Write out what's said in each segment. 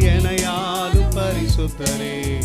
எனையாலும் பரிசுத்தரே.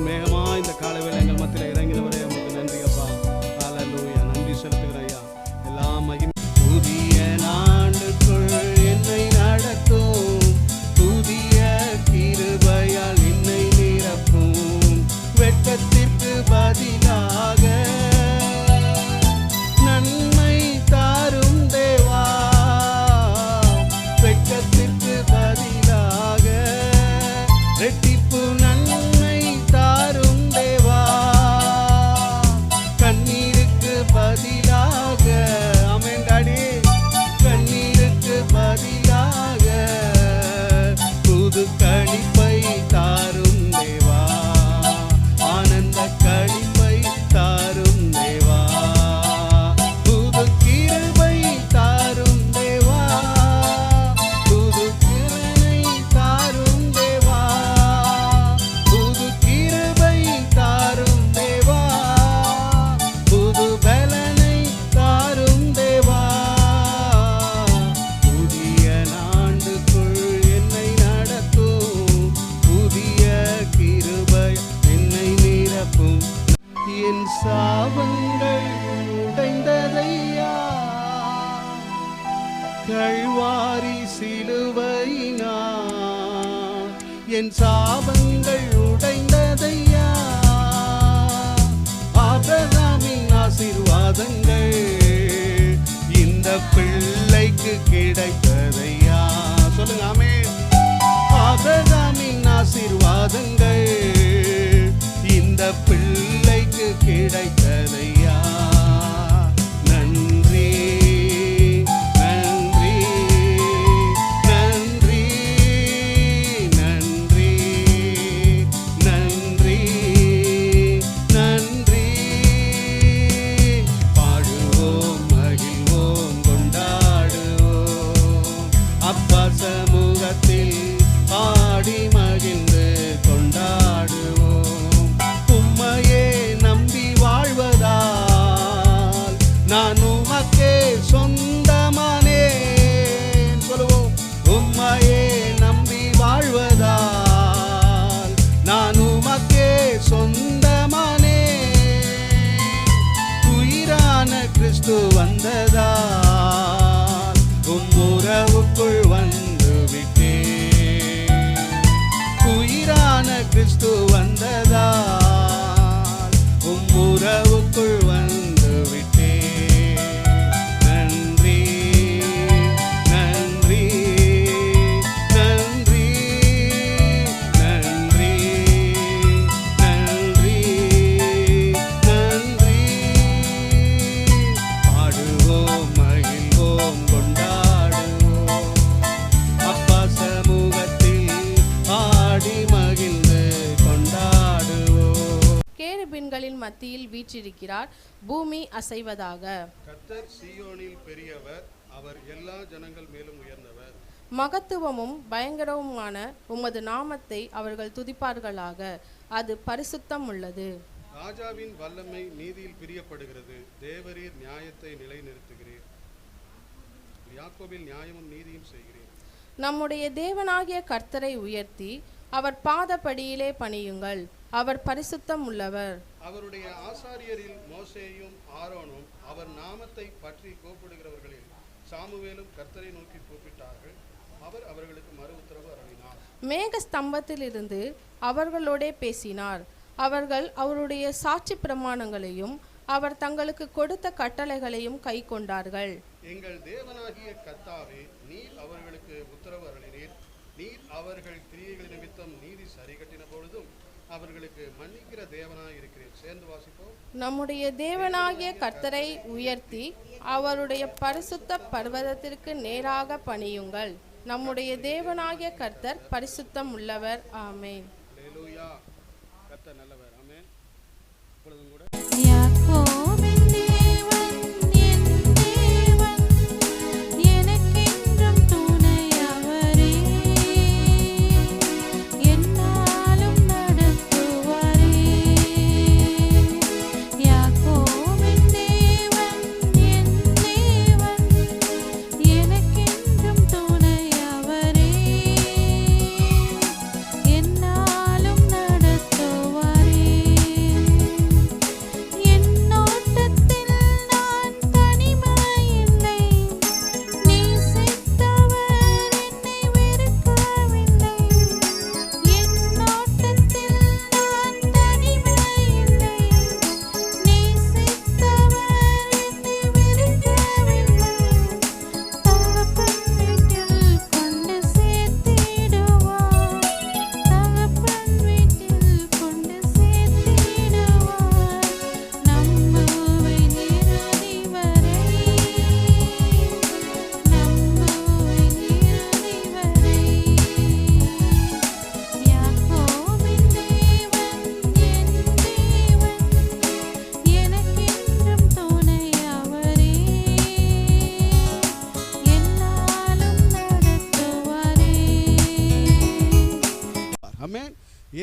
Man. பிள்ளைக்கு கிடைத்ததையா வீற்றிருக்கிறார் பூமி அசைவதாக. கர்த்தர் சீயோனில் பெரியவர் அவர் எல்லா ஜனங்கள் மேலும் உயர்ந்தவர். மகத்துவமும் பயங்கரவுமான உமது நாமத்தை அவர்கள் துதிப்பார்களாக. அது பரிசுத்தம் உள்ளது ராஜாவின் வல்லமை நீதியில் பிரியப்படுகிறது. தேவரீர் நியாயத்தை நிலைநிறுத்துகிறீர். யாக்கோபில் நியாயமும் நீதியும் செய்கிறீர். நம்முடைய தேவனாகிய கர்த்தரை உயர்த்தி அவர் பாதப்படியிலே பணியுங்கள். அவர் பரிசுத்தம் உள்ளவர் அவருடைய ஆசாரியரில் மோசேயும் ஆரோனும் அவர் நாமத்தை பற்றி கூப்பிடுகிறவர்களில் சாமுவேலும் கர்த்தரை நோக்கி கூப்பிட்டார்கள். அவர் அவர்களுக்கு மறு உத்தரவு அருளினார். மேக ஸ்தம்பத்திலிருந்து அவர்களோடே பேசினார். அவர்கள் அவருடைய சாட்சி பிரமாணங்களையும் அவர் தங்களுக்கு கொடுத்த கட்டளைகளையும் கை கொண்டார்கள் எங்கள் தேவனாகிய கர்த்தாவே நீர் அவர்களுக்கு உத்தரவு அருளினீர். நீர் அவர்கள் கிரியைகள் நிமித்தம் நீதி சரிகட்டின பொழுதும் அவர்களுக்கு மன்னிக்கிற தேவனாய் இருக்கிறேன். சேர்ந்து வாசிப்போம். நம்முடைய தேவனாகிய கர்த்தரை உயர்த்தி அவருடைய பரிசுத்த பர்வதத்திற்கு நேராக பணியுங்கள். நம்முடைய தேவனாகிய கர்த்தர் பரிசுத்தம் உள்ளவர். ஆமேன்.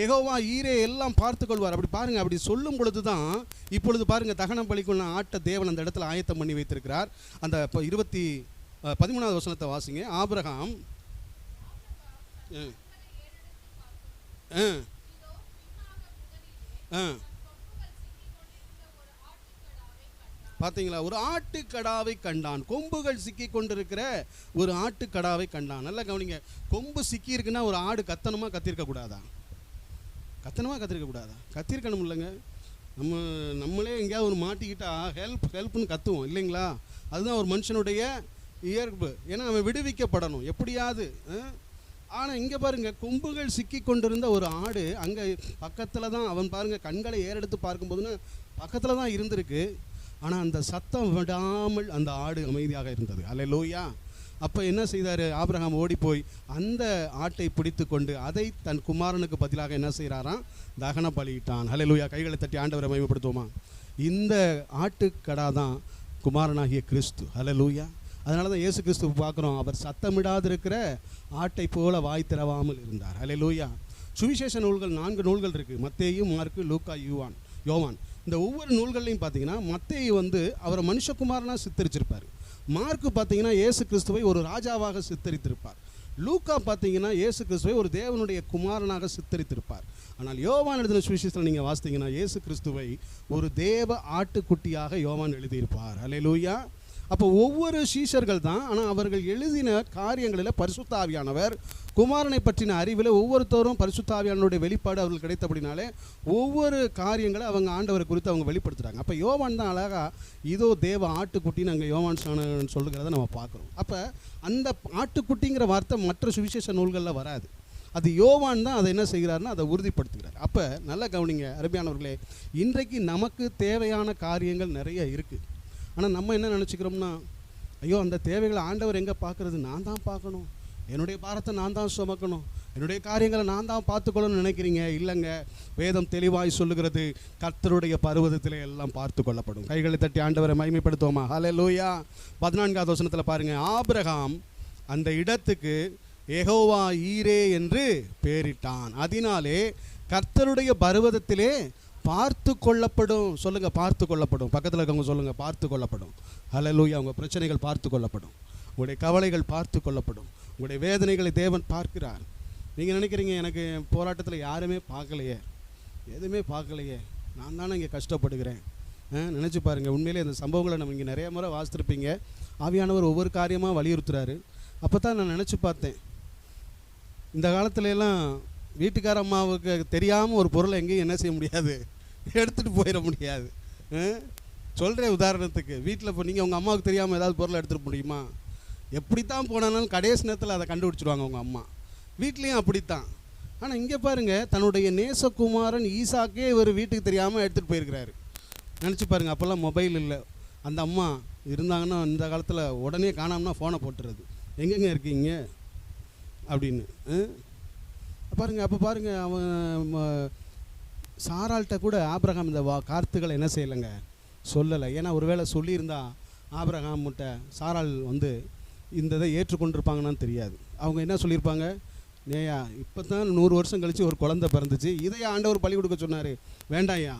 ஏகோவா ஈரே எல்லாம் பார்த்து கொள்வார் அப்படி பாருங்க அப்படி சொல்லும் பொழுது தான் இப்பொழுது பாருங்க தகனம் பலிக்குள்ள ஆட்ட தேவன் அந்த இடத்துல ஆயத்தம் பண்ணி வைத்திருக்கிறார். அந்த இப்போ இருபத்தி பதிமூணாவது வசனத்தை வாசிங்க. ஆபிரகாம் ஆ. ஆ. பார்த்தீங்களா ஒரு ஆட்டுக்கடாவை கண்டான். கொம்புகள் சிக்கி கொண்டிருக்கிற ஒரு ஆட்டுக்கடாவை கண்டான். நல்லா கவனிங்க. கொம்பு சிக்கி இருக்குன்னா ஒரு ஆடு கத்தணுமா கத்திருக்க கூடாதான் கத்தனமாக கத்திருக்க கூடாதா? கத்திருக்கணும் இல்லைங்க. நம்ம நம்மளே எங்கேயாவது ஒரு மாட்டிக்கிட்டா ஹெல்ப் ஹெல்ப்னு கத்துவோம் இல்லைங்களா? அதுதான் ஒரு மனுஷனுடைய இயல்பு. ஏன்னா அவன் விடுவிக்கப்படணும். எப்படியாவது ஆனால் இங்கே பாருங்க கொம்புகள் சிக்கி கொண்டிருந்த ஒரு ஆடு அங்கே பக்கத்தில் தான் அவன் பாருங்கள் கண்களை ஏறெடுத்து பார்க்கும்போதுன்னா பக்கத்தில் தான் இருந்திருக்கு. ஆனால் அந்த சத்தம் விடாமல் அந்த ஆடு அமைதியாக இருந்தது. அல்ல லோயா அப்போ என்ன செய்தார்? ஆபிரகாம் ஓடி போய் அந்த ஆட்டை பிடித்து கொண்டு அதை தன் குமாரனுக்கு பதிலாக என்ன செய்கிறாராம் தகன பலியிட்டான். ஹலே லூயா கைகளை தட்டி ஆண்டவரை மயமப்படுத்துவோமா இந்த ஆட்டுக்கடா தான் குமாரனாகிய கிறிஸ்து. ஹலே லூயா அதனால தான் இயேசு கிறிஸ்து பார்க்குறோம். அவர் சத்தமிடாதிருக்கிற ஆட்டை போல வாய் திறவாமல் இருந்தார். ஹலே லூயா சுவிசேஷ நூல்கள் நான்கு நூல்கள் இருக்குது மத்தேயும் மார்க்கு லூக்கா யூவான் யோவான். இந்த ஒவ்வொரு நூல்கள்லையும் பார்த்தீங்கன்னா மத்தேயு வந்து அவரை மனுஷகுமாரனாக சித்தரிச்சிருப்பார். மார்க்கு பார்த்தீங்கன்னா இயேசு கிறிஸ்துவை ஒரு ராஜாவாக சித்தரித்திருப்பார். லூக்கா பார்த்தீங்கன்னா இயேசு கிறிஸ்துவை ஒரு தேவனுடைய குமாரனாக சித்தரித்திருப்பார். ஆனால் யோவான் எழுதின சுவிசேஷத்தில் நீங்கள் வாசித்தீங்கன்னா இயேசு கிறிஸ்துவை ஒரு தேவ ஆட்டுக்குட்டியாக யோவான் எழுதியிருப்பார். அல்லேலூயா அப்போ ஒவ்வொரு சீஷர்கள் தான் ஆனால் அவர்கள் எழுதின காரியங்களில் பரிசுத்தாவியானவர். குமாரனை பற்றின அறிவில் ஒவ்வொருத்தரும் பரிசுத்தாவியானுடைய வெளிப்பாடு வெளிப்பாடு அவர்களுக்கு கிடைத்தபடினாலே ஒவ்வொரு காரியங்களை அவங்க ஆண்டவரை குறித்து அவங்க வெளிப்படுத்துகிறாங்க அப்போ யோவான் தான் அழகா இதோ தேவ ஆட்டுக்குட்டின்னு அங்கே யோவான் சாணன் சொல்லுகிறத நம்ம பார்க்குறோம். அப்போ அந்த ஆட்டுக்குட்டிங்கிற வார்த்தை மற்ற சுவிசேஷ நூல்களில் வராது. அது யோவான் தான் அதை என்ன செய்கிறாருன்னா அதை உறுதிப்படுத்துகிறார். அப்போ நல்லா கவனிங்க அருமையானவர்களே இன்றைக்கு நமக்கு தேவையான காரியங்கள் நிறைய இருக்குது ஆனால் நம்ம என்ன நினச்சிக்கிறோம்னா ஐயோ அந்த தேவைகளை ஆண்டவர் எங்கே பார்க்குறது? நான் தான் பார்க்கணும். என்னுடைய பாரத்தை நான் தான் சுமக்கணும். என்னுடைய காரியங்களை நான் தான் பார்த்துக்கொள்ளணும்னு நினைக்கிறீங்க? இல்லைங்க. வேதம் தெளிவாய் சொல்லுகிறது கர்த்தருடைய பருவதத்தில் எல்லாம் பார்த்து கொள்ளப்படும். கைகளை தட்டி ஆண்டவரை மகிமைப்படுத்துவோமா? ஹலே லூயா பதினான்காவது வசனத்தில் பாருங்கள் ஆபிரகாம் அந்த இடத்துக்கு எகோவா ஈரே என்று பெயரிட்டான் அதனாலே கர்த்தருடைய பருவதத்திலே பார்த்து கொள்ளப்படும் சொல்லுங்க பார்த்து கொள்ளப்படும் பக்கத்தில் இருக்கவங்க சொல்லுங்க பார்த்து கொள்ளப்படும் அலலூயா அவங்க பிரச்சனைகள் பார்த்து கொள்ளப்படும் உங்களுடைய கவலைகள் பார்த்து கொள்ளப்படும் உங்களுடைய வேதனைகளை தேவன் பார்க்கிறார். நீங்கள் நினைக்கிறீங்க எனக்கு போராட்டத்தில் யாருமே பார்க்கலையே. எதுவுமே பார்க்கலையே. நான் தானே இங்கே கஷ்டப்படுகிறேன். நினச்சி பாருங்கள் உண்மையிலே இந்த சம்பவங்களை நம்ம இங்கே நிறைய முறை வாசித்திருப்பீங்க. ஆவியானவர் ஒவ்வொரு காரியமாக வலியுறுத்துறாரு. அப்போ தான் நான் நினச்சி பார்த்தேன். இந்த காலத்துலலாம் வீட்டுக்கார அம்மாவுக்கு தெரியாமல் ஒரு பொருளை எங்கேயும் என்ன செய்ய முடியாது. எடுத்துகிட்டு போயிட முடியாது. சொல்கிறேன் உதாரணத்துக்கு. வீட்டில் இப்போ நீங்கள் உங்கள் அம்மாவுக்கு தெரியாமல் ஏதாவது பொருளை எடுத்துகிட்டு முடியுமா? எப்படி தான் போனாலும் கடைசி நேரத்தில் அதை கண்டுபிடிச்சிடுவாங்க உங்கள் அம்மா. வீட்லேயும் அப்படித்தான். ஆனால் இங்கே பாருங்கள் தன்னுடைய நேசகுமாரன் ஈசாக்கே இவர் வீட்டுக்கு தெரியாமல் எடுத்துகிட்டு போயிருக்கிறாரு. நினச்சி பாருங்க அப்போல்லாம் மொபைல் இல்லை. அந்த அம்மா இருந்தாங்கன்னா இந்த காலத்தில் உடனே காணாமனா ஃபோனை போட்டுறது. எங்கெங்கே இருக்கீங்க? அப்படின்னு. பாருங்கள் பாருங்க அப்போ பாருங்க அவன் சாரால்கிட்ட கூட ஆப்ரஹாம் இந்த வா கார்த்துக்களை என்ன செய்யலைங்க? சொல்லலை. ஏன்னா ஒருவேளை சொல்லியிருந்தா ஆபிரகாம்கிட்ட சாரால் வந்து இந்த இதை ஏற்றுக்கொண்டிருப்பாங்கன்னு தெரியாது. அவங்க என்ன சொல்லியிருப்பாங்க? நேயா இப்போ தான் நூறு வருஷம் கழித்து ஒரு குழந்தை பிறந்துச்சு. இதையா ஆண்டவர் பழி கொடுக்க சொன்னார்? வேண்டாம்யா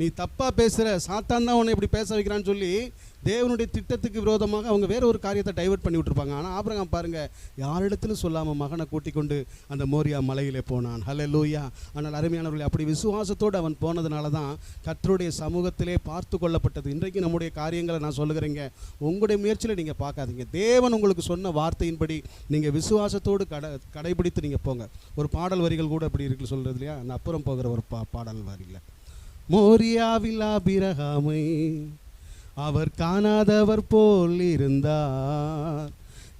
நீ தப்பாக பேசுகிற சாத்தான் தான் உன்னை இப்படி பேச வைக்கிறான்னு சொல்லி தேவனுடைய திட்டத்துக்கு விரோதமாக அவங்க வேற ஒரு காரியத்தை டைவர்ட் பண்ணி விட்டுருப்பாங்க. ஆனால் ஆபிரகாம் பாருங்கள் யாரிடத்திலும் சொல்லாமல் மகனை கூட்டிக் கொண்டு அந்த மோரியா மலையிலே போனான். ஹலே லூயா ஆனால் அருமையானவர்களே அப்படி விசுவாசத்தோடு அவன் போனதுனால தான் கத்தருடைய சமூகத்திலே பார்த்து கொள்ளப்பட்டது. இன்றைக்கு நம்முடைய காரியங்களை நான் சொல்லுகிறேங்க உங்களுடைய முயற்சியில் நீங்கள் பார்க்காதீங்க. தேவன் உங்களுக்கு சொன்ன வார்த்தையின்படி நீங்கள் விசுவாசத்தோடு கடை கடைபிடித்து நீங்கள் போங்க. ஒரு பாடல் வரிகள் கூட அப்படி இருக்கு சொல்கிறது இல்லையா? அந்த அப்புறம் போகிற ஒரு பா பாடல் வரியில். மோரியாவில் ஆபிரகாமை அவர் காணாதவர் போல் இருந்தார்.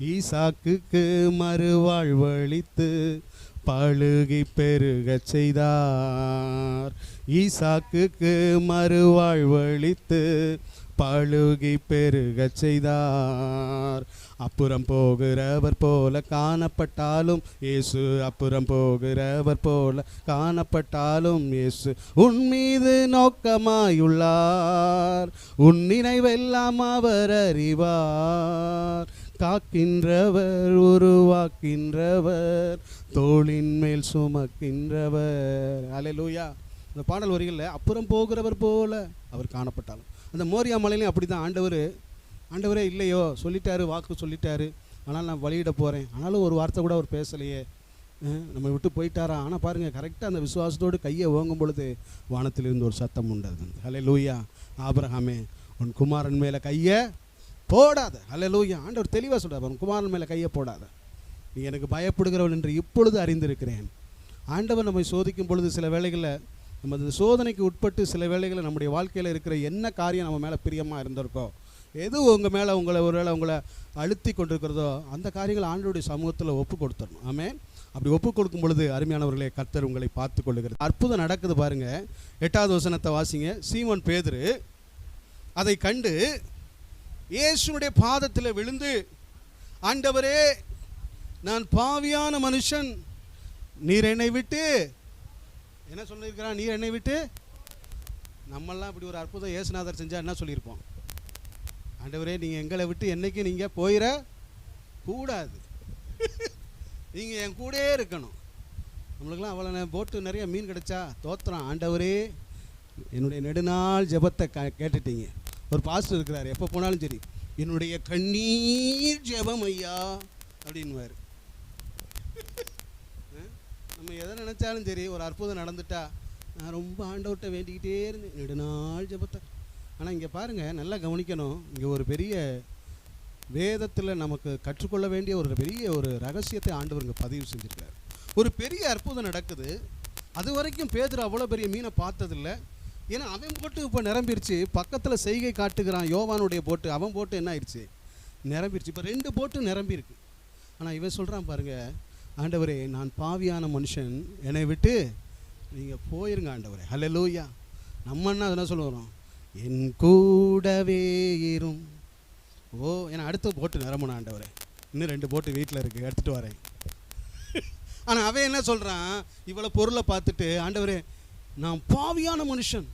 ஈசாக்குக்கு மறுவாழ்வழித்து பழுகி பெருகச் செய்தார். ஈசாக்குக்கு மறுவாழ்வழித்து பழுகி பெருகச் செய்தார். அப்புறம் போகிறவர் போல காணப்பட்டாலும் இயேசு அப்புறம் போகிறவர் போல காணப்பட்டாலும் இயேசு உன் மீது நோக்கமாயுள்ளார். உன் நினைவெல்லாம் அவர் அறிவார். காக்கின்றவர் உருவாக்கின்றவர். தோளின் மேல் சுமக்கின்றவர். அலையலூயா இந்த பாடல் வரிகளில் அப்புறம் போகிறவர் போல அவர் காணப்பட்டாலும். அந்த மோரியா மலையிலையும் அப்படி தான் ஆண்டவர் ஆண்டவரே இல்லையோ? சொல்லிட்டாரு வாக்கு சொல்லிட்டாரு. ஆனால் நான் வழியிட போகிறேன் ஆனாலும் ஒரு வார்த்தை கூட அவர் பேசலையே. நம்ம விட்டு போயிட்டாரா? ஆனால் பாருங்கள் கரெக்டாக அந்த விசுவாசத்தோடு கையை ஓங்கும் பொழுது வானத்திலிருந்து ஒரு சத்தம் உண்டது ஹலே லூயா ஆபரகாமே உன் குமாரன் மேலே கையை போடாத. ஹலே லூயா ஆண்டவர் தெளிவாக சொல்கிறார் உன் குமாரன் மேலே கையை போடாத. நீ எனக்கு பயப்படுகிறவன் என்று இப்பொழுது அறிந்திருக்கிறேன். ஆண்டவர் நம்மை சோதிக்கும் பொழுது சில வேளைகளில் நமது சோதனைக்கு உட்பட்டு சில வேளைகளில் நம்முடைய வாழ்க்கையில் இருக்கிற என்ன காரியம் நம்ம மேலே பிரியமாக இருந்திருக்கோம் எது உங்கள் மேலே உங்களை ஒருவேளை உங்களை அழுத்தி கொண்டிருக்கிறதோ அந்த காரியங்களை ஆண்டோடைய சமூகத்தில் ஒப்பு கொடுத்துடணும். ஆமே அப்படி ஒப்பு கொடுக்கும் பொழுது அருமையானவர்களே கர்த்தர் உங்களை பார்த்து கொள்ளுகிறது அற்புதம் நடக்குது பாருங்க. எட்டாவது வசனத்தை வாசிங்க. சீமன் பேதரு அதை கண்டு இயேசுனுடைய பாதத்தில் விழுந்து ஆண்டவரே நான் பாவியான மனுஷன். நீர் என்னை விட்டு என்ன சொல்லியிருக்கிறான்? நீர் என்னை விட்டு நம்மெல்லாம் இப்படி ஒரு அற்புதம் இயேசுநாதர் செஞ்சால் என்ன சொல்லியிருப்போம்? ஆண்டவரே நீங்கள் எங்களை விட்டு என்றைக்கும் நீங்கள் போயிட கூடாது. நீங்கள் என் கூடயே இருக்கணும். நம்மளுக்கெல்லாம் அவ்வளோ போட்டு நிறைய மீன் கிடச்சா தோத்துறோம் ஆண்டவரே என்னுடைய நெடுநாள் ஜெபத்தை க கேட்டுட்டீங்க. ஒரு பாஸ்டர் இருக்கிறார். எப்போ போனாலும் சரி என்னுடைய கண்ணீர் ஜெபம் ஐயா அப்படின்வார் நம்ம எதை நினச்சாலும் சரி ஒரு அற்புதம் நடந்துட்டா நான் ரொம்ப ஆண்டவர்கிட்ட வேண்டிக்கிட்டே இருந்தேன். நெடுநாள் ஜெபத்தை. ஆனால் இங்கே பாருங்கள் நல்லா கவனிக்கணும். இங்கே ஒரு பெரிய வேதத்தில் நமக்கு கற்றுக்கொள்ள வேண்டிய ஒரு பெரிய ஒரு ரகசியத்தை ஆண்டவர் இங்கே பதிவு செஞ்சுருக்காரு. ஒரு பெரிய அற்புதம் நடக்குது. அது வரைக்கும் பேதர் அவ்வளோ பெரிய மீனை பார்த்ததில்ல. ஏன்னா அவன் போட்டு இப்போ நிரம்பிருச்சு. பக்கத்தில் செய்கை காட்டுகிறான். யோவானுடைய போட்டு அவன் போட்டு என்ன ஆயிடுச்சு? நிரம்பிருச்சு. இப்போ ரெண்டு போட்டு நிரம்பியிருக்கு. ஆனால் இவன் சொல்கிறான் பாருங்க ஆண்டவரே நான் பாவியான மனுஷன். என்னை விட்டு நீங்கள் போயிருங்க ஆண்டவரே. ஹalleluya நம்ம என்ன அதெல்லாம் சொல்லுவோம் என் கூடவே இரும். ஓ ஏன்னா அடுத்த போட்டு நிரம்பணும் ஆண்டவரே. இன்னும் ரெண்டு போட்டு வீட்டில் இருக்குது எடுத்துகிட்டு வரேன். ஆனால் அவன் என்ன சொல்கிறான் இவ்வளோ பொருளை பார்த்துட்டு ஆண்டவரே நான் பாவியான மனுஷன்.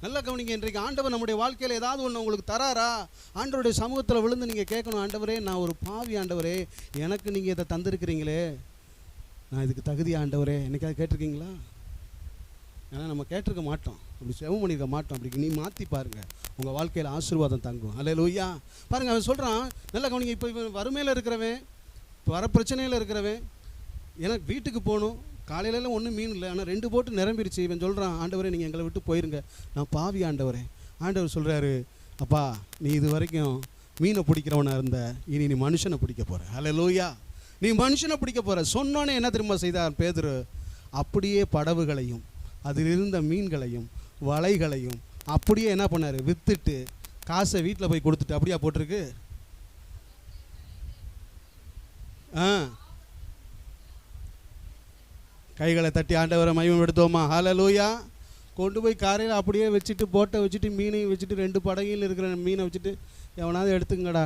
நல்லா கவனிங்க இன்றைக்கு ஆண்டவர் நம்முடைய வாழ்க்கையில் ஏதாவது ஒன்று உங்களுக்கு தராரா? ஆண்டவருடைய சமூகத்தில் விழுந்து நீங்கள் கேட்கணும் ஆண்டவரே நான் ஒரு பாவி ஆண்டவரே. எனக்கு நீங்கள் இதை தந்திருக்கிறீங்களே. நான் இதுக்கு தகுதி ஆண்டவரே. என்னைக்காவது கேட்டிருக்கீங்களா? ஏன்னா நம்ம கேட்டிருக்க மாட்டோம். அப்படி செவம் பண்ணியிருக்க மாட்டோம் அப்படி நீ மாற்றி பாருங்கள் உங்கள் வாழ்க்கையில் ஆசீர்வாதம் தங்கும். அல்ல லூயா பாருங்கள் அவன் சொல்கிறான் நல்லா கவனிங்க இப்போ இவன் வறுமையில் இருக்கிறவன் இப்போ வர பிரச்சனையில் இருக்கிறவன் எனக்கு வீட்டுக்கு போகணும். காலையிலலாம் ஒன்றும் மீன் இல்லை. ஆனால் ரெண்டு போட்டு நிரம்பிருச்சு. இவன் சொல்கிறான் ஆண்டவரே நீங்கள் எங்களை விட்டு போயிருங்க. நான் பாவி ஆண்டவரே. ஆண்டவர் சொல்கிறாரு அப்பா நீ இது வரைக்கும் மீனை பிடிக்கிறவனாக இருந்த. இனி நீ மனுஷனை பிடிக்க போகிற அல்ல லூயா நீ மனுஷனை பிடிக்க போகிற சொன்னோன்னே என்ன திரும்ப செய்தார்? பேதர் அப்படியே படவுகளையும் அதில் இருந்த மீன்களையும் வலைகளையும் அப்படியே என்ன பண்ணார்? விற்றுட்டு காசை வீட்டில் போய் கொடுத்துட்டு அப்படியா போட்டிருக்கு? ஆ. கைகளை தட்டி ஆண்டவரை மகிமை எடுத்தோமா லூயா கொண்டு போய் காரையில் அப்படியே வச்சுட்டு போட்டை வச்சுட்டு மீனையும் வச்சுட்டு ரெண்டு படகையில் இருக்கிற மீனை வச்சுட்டு எவனாவது எடுத்துங்கடா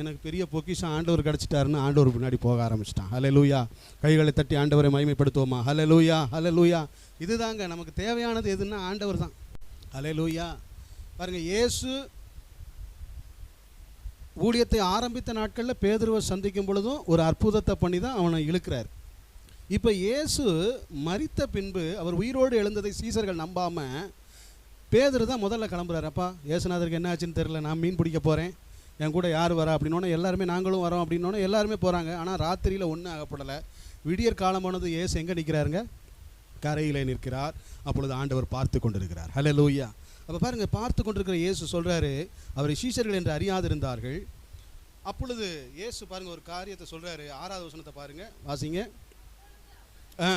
எனக்கு பெரிய பொக்கிஷம் ஆண்டவர் கிடச்சிட்டாருன்னு ஆண்டவர் பின்னாடி போக ஆரம்பிச்சிட்டான். ஹalleluya கைகளை தட்டி ஆண்டவரை மகிமைப்படுத்துவோமா? ஹalleluya லூயா இதுதாங்க நமக்கு தேவையானது எதுன்னா ஆண்டவர் தான். அலை லூயா பாருங்கள் இயேசு ஊழியத்தை ஆரம்பித்த நாட்களில் பேதுருவை சந்திக்கும் பொழுதும் ஒரு அற்புதத்தை பண்ணி தான் அவனை இழுக்கிறார். இப்போ இயேசு மறித்த பின்பு அவர் உயிரோடு எழுந்ததை சீசர்கள் நம்பாமல் பேதுரு தான் முதல்ல கிளம்புறாரு. அப்பா இயேசுநாதருக்கு என்ன ஆச்சுன்னு தெரில நான் மீன் பிடிக்க போகிறேன் என் கூட யார் வரா அப்படின்னோடனே எல்லாருமே நாங்களும் வரோம் அப்படின்னோடனே எல்லாருமே போகிறாங்க ஆனால் ராத்திரியில் ஒன்றும் ஆகப்படலை. விடியற் காலமானது ஏசு எங்கே நிற்கிறாருங்க கரையில் நிற்கிறார். அப்பொழுது ஆண்டவர் பார்த்து கொண்டிருக்கிறார். ஹலோ லூயா அப்போ பாருங்கள் பார்த்து கொண்டிருக்கிற இயேசு சொல்கிறாரு அவரை சீஷர்கள் என்று அறியாதிருந்தார்கள். அப்பொழுது இயேசு பாருங்கள் ஒரு காரியத்தை சொல்கிறாரு ஆறாவது வசனத்தை பாருங்கள் வாசிங்க. ஆ.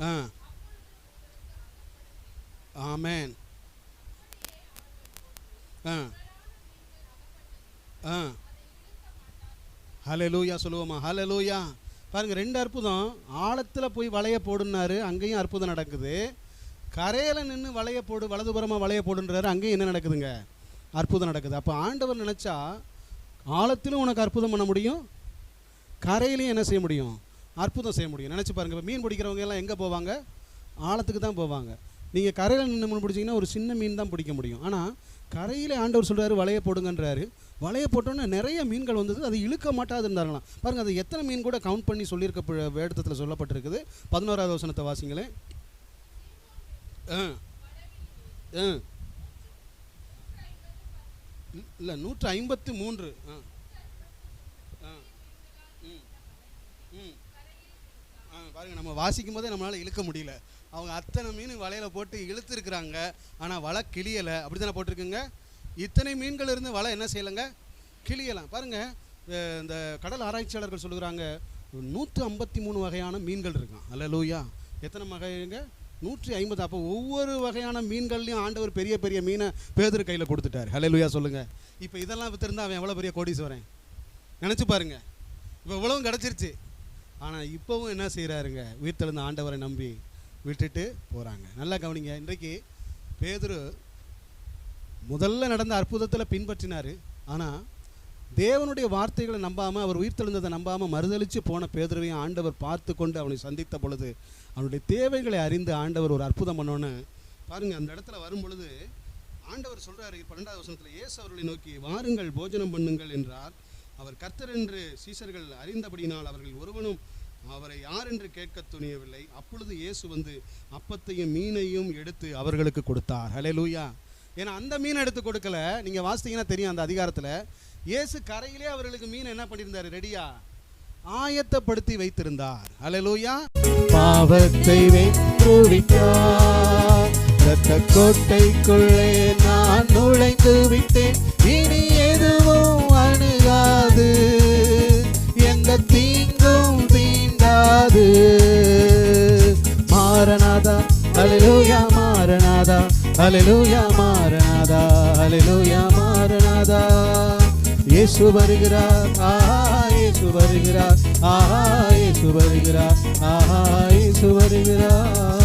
ஆ. ஆமேன். ஆ. ஆ. ஹalleluya சொல்லுவோமா? ஹலலூயா பாருங்கள் ரெண்டு அற்புதம். ஆழத்தில் போய் வளைய போடுனாரு அங்கேயும் அற்புதம் நடக்குது. கரையில் நின்று வளைய போடு வலதுபுறமாக வளைய போடுன்றாரு அங்கேயும் என்ன நடக்குதுங்க? அற்புதம் நடக்குது. அப்போ ஆண்டவர் நினச்சா ஆழத்திலும் உனக்கு அற்புதம் பண்ண முடியும் கரையிலையும் என்ன செய்ய முடியும்? அற்புதம் செய்ய முடியும். நினச்சி பாருங்கள் இப்போ மீன் பிடிக்கிறவங்க எல்லாம் எங்கே போவாங்க? ஆழத்துக்கு தான் போவாங்க. நீங்கள் கரையில் நின்று மீன் பிடிச்சிங்கன்னா ஒரு சின்ன மீன் தான் பிடிக்க முடியும். ஆனால் கரையில் ஆண்டவர் சொல்கிறாரு வலையை போடுங்கன்றாரு. வலையை போட்டோன்னே நிறைய மீன்கள் வந்தது அது இழுக்க மாட்டாது இருந்தாங்களாம் பாருங்கள் அது எத்தனை மீன் கூட கவுண்ட் பண்ணி சொல்லியிருக்க வேடத்தில் சொல்லப்பட்டிருக்குது. பதினோராவது வசனத்தை வாசிங்களேன். ஆ ஆ. இல்லை நூற்று ஐம்பத்து மூன்று. ஆ. ஆ. ம். ம். ஆ பாருங்க நம்ம வாசிக்கும் போதே நம்மளால் இழுக்க முடியல. அவங்க அத்தனை மீன் வலையில் போட்டு இழுத்துருக்குறாங்க. ஆனால் வலை கிளியலை. அப்படி தானே போட்டிருக்குங்க? இத்தனை மீன்கள் இருந்து வலை என்ன செய்யலைங்க? கிளியலாம். பாருங்கள் இந்த கடல் ஆராய்ச்சியாளர்கள் சொல்லுகிறாங்க நூற்று ஐம்பத்தி மூணு வகையான மீன்கள் இருக்கான் அல்ல லூயா எத்தனை வகைங்க? நூற்றி ஐம்பது. அப்போ ஒவ்வொரு வகையான மீன்கள்லையும் ஆண்டவர் பெரிய பெரிய மீனை பேதர் கையில் கொடுத்துட்டார். ஹலே லூயா சொல்லுங்கள் இப்போ இதெல்லாம் வித்திருந்தா அவன் எவ்வளோ பெரிய கோடீஸ்வரன்? நினச்சி பாருங்க. இப்போ இவ்வளவும் கிடச்சிருச்சு. ஆனால் இப்போவும் என்ன செய்கிறாருங்க உயிர்த்தெழுந்த ஆண்டவரை நம்பி விட்டுட்டு போகிறாங்க நல்லா கவனிங்க. இன்றைக்கு பேதுரு முதல்ல நடந்த அற்புதத்தில் பின்பற்றினார். ஆனால் தேவனுடைய வார்த்தைகளை நம்பாமல் அவர் உயிர்த்தெழுந்ததை நம்பாமல் மறுதளித்து போன பேதுருவையும் ஆண்டவர் பார்த்து கொண்டு அவனை சந்தித்த பொழுது அவனுடைய தேவைகளை அறிந்து ஆண்டவர் ஒரு அற்புதம் பண்ணோன்னு பாருங்கள் அந்த இடத்துல வரும் பொழுது ஆண்டவர் சொல்கிறாரு பன்னெண்டாவது வருஷத்தில் இயேசு அவர்களை நோக்கி வாருங்கள் போஜனம் பண்ணுங்கள் என்றார். அவர் கர்த்தர் என்று சீசர்கள் அறிந்தபடியினால் அவர்கள் ஒருவனும் அவரை யார் என்று கேட்க துணியவில்லை. அப்பொழுது இயேசு வந்து அப்பத்தையும் மீனையும் எடுத்து அவர்களுக்கு கொடுத்தார். ஹலே லூயா ஏன்னா அந்த மீன் எடுத்து கொடுக்கல. நீங்கள் வாசித்தீங்கன்னா தெரியும் அந்த அதிகாரத்தில். இயேசு கரையிலே அவர்களுக்கு மீன் என்ன பண்ணியிருந்தார்? ரெடியா ஆயத்தப்படுத்தி வைத்திருந்தார். அலலூயா பாவத்தை வென்று ரத்த கோட்டைக்குள்ளே நான் நுழைந்து விட்டேன். இனி எதுவும் அணுகாது. எந்த தீங்கும் தீண்டாது மாறனாதா அலலூயா மாறனாதா அலலூயா மாறனாதா அலலூயா மாறனாதா. இயேசு வருகிறார் ஆஹா இயேசு வருகிறார் ஆஹா இயேசு வருகிறார் ஆஹா இயேசு வருகிறார்.